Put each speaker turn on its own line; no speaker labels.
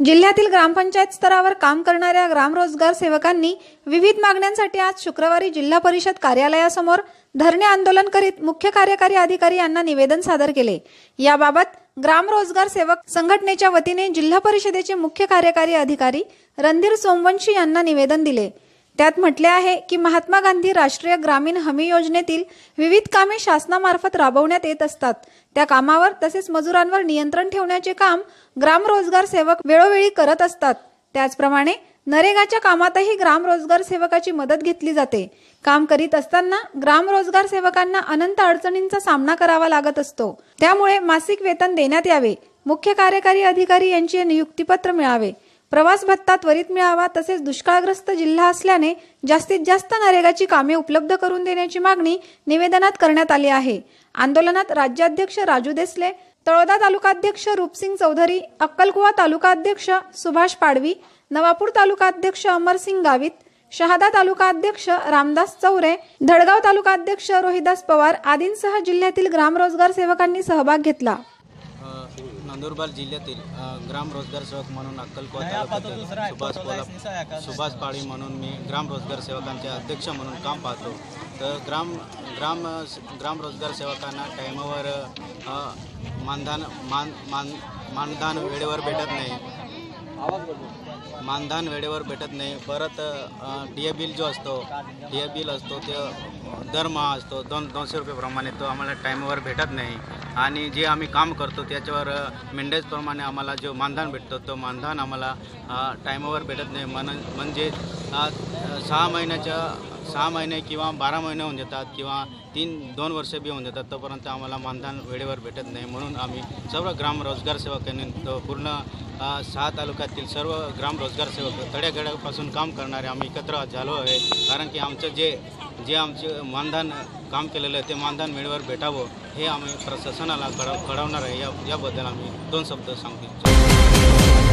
जिल्ह्यातील ग्रामपंचायत स्तरावर काम करणाऱ्या ग्रामरोजगार सेवकांनी विविध मागण्यांसाठी आज शुक्रवारी जिल्हा परिषद कार्यालयासमोर धरणे आंदोलन करीत मुख्य कार्यकारी अधिकारी यांना निवेदन सादर केले. याबाबत ग्रामरोजगार सेवक संघटनेच्या वतीने जिल्हा परिषदेचे मुख्य कार्यकारी अधिकारी रणधीर सोमवंशी यांना निवेदन दिले. त्यात म्हटले आहे की महात्मा गांधी राष्ट्रीय ग्रामीण हमी योजनेतील विविध कामे शासनामार्फत राबवण्यात येत असतात. त्या कामावर तसेच मजुरांवर नियंत्रण ठेवण्याचे काम ग्रामरोजगार सेवक वेळोवेळी करत असतात. त्याचप्रमाणे नरेगाच्या कामातही ग्रामरोजगार सेवकाची मदत घेतली जाते. काम करीत असताना ग्रामरोजगार सेवकांना अनंत अडचणींचा सामना करावा लागत असतो. त्यामुळे मासिक वेतन देण्यात यावे. मुख्य कार्यकारी अधिकारी यांचे नियुक्तीपत्र मिळावे. प्रवास भत्ता त्वरित मिळावा तसेच दुष्काळग्रस्त जिल्हा असल्याने जास्तीत जास्त नरेगाची कामे उपलब्ध करून देण्याची मागणी निवेदनात करण्यात आली आहे. आंदोलनात राज्याध्यक्ष राजू देसले तळोदा तालुकाध्यक्ष रूपसिंग चौधरी अक्कलकुवा तालुकाध्यक्ष सुभाष पाडवी नवापूर तालुकाध्यक्ष अमरसिंग गावित शहादा तालुकाध्यक्ष रामदास चौरे धडगाव तालुकाध्यक्ष रोहिदास पवार आदींसह जिल्ह्यातील ग्रामरोजगार सेवकांनी सहभाग घेतला.
नंदुरबार जिल्ह्यातील ग्राम रोजगार सेवक म्हणून अक्कलकोट तालुक्यातील सुभाष कोला सुभाष पाळी म्हणून मी ग्राम रोजगार सेवकांचे अध्यक्ष म्हणून काम पाहतो. तर ग्राम ग्राम ग्राम रोजगार सेवकांना टायमावर मानधन मान मान मानधन वेळेवर भेटत नाही. मानधन वेळेवर भेटत नाही. परत डी ए बिल जो असतो डी ए बिल असतो ते दरमहा असतो दोन दोनशे रुपयेप्रमाणे तो आम्हाला टाईमवर भेटत नाही. आणि जे आम्ही काम करतो त्याच्यावर मेंढ्याचप्रमाणे आम्हाला जो मानधन भेटतो तो मानधन आम्हाला टाईमावर भेटत नाही. मन म्हणजे सहा महिन्याच्या सहा महिने किंवा बारा महिने होऊन जातात किंवा तीन दोन वर्ष बी होऊन जातात तोपर्यंत आम्हाला मानधन वेळेवर भेटत नाही. म्हणून आम्ही सर्व ग्राम रोजगार सेवकांनी पूर्ण सहा तालुक्यातील सर्व ग्राम रोजगार सेवक तळ्यागड्यापासून काम करणारे आम्ही एकत्र झालो आहे. कारण की आमचं जे जे आमचे मानधन काम केलेलं आहे ते मानधन वेळेवर भेटावं हे आम्ही प्रशासनाला कळव कळवणार आहे या याबद्दल आम्ही दोन शब्द सांगू इच्छितो.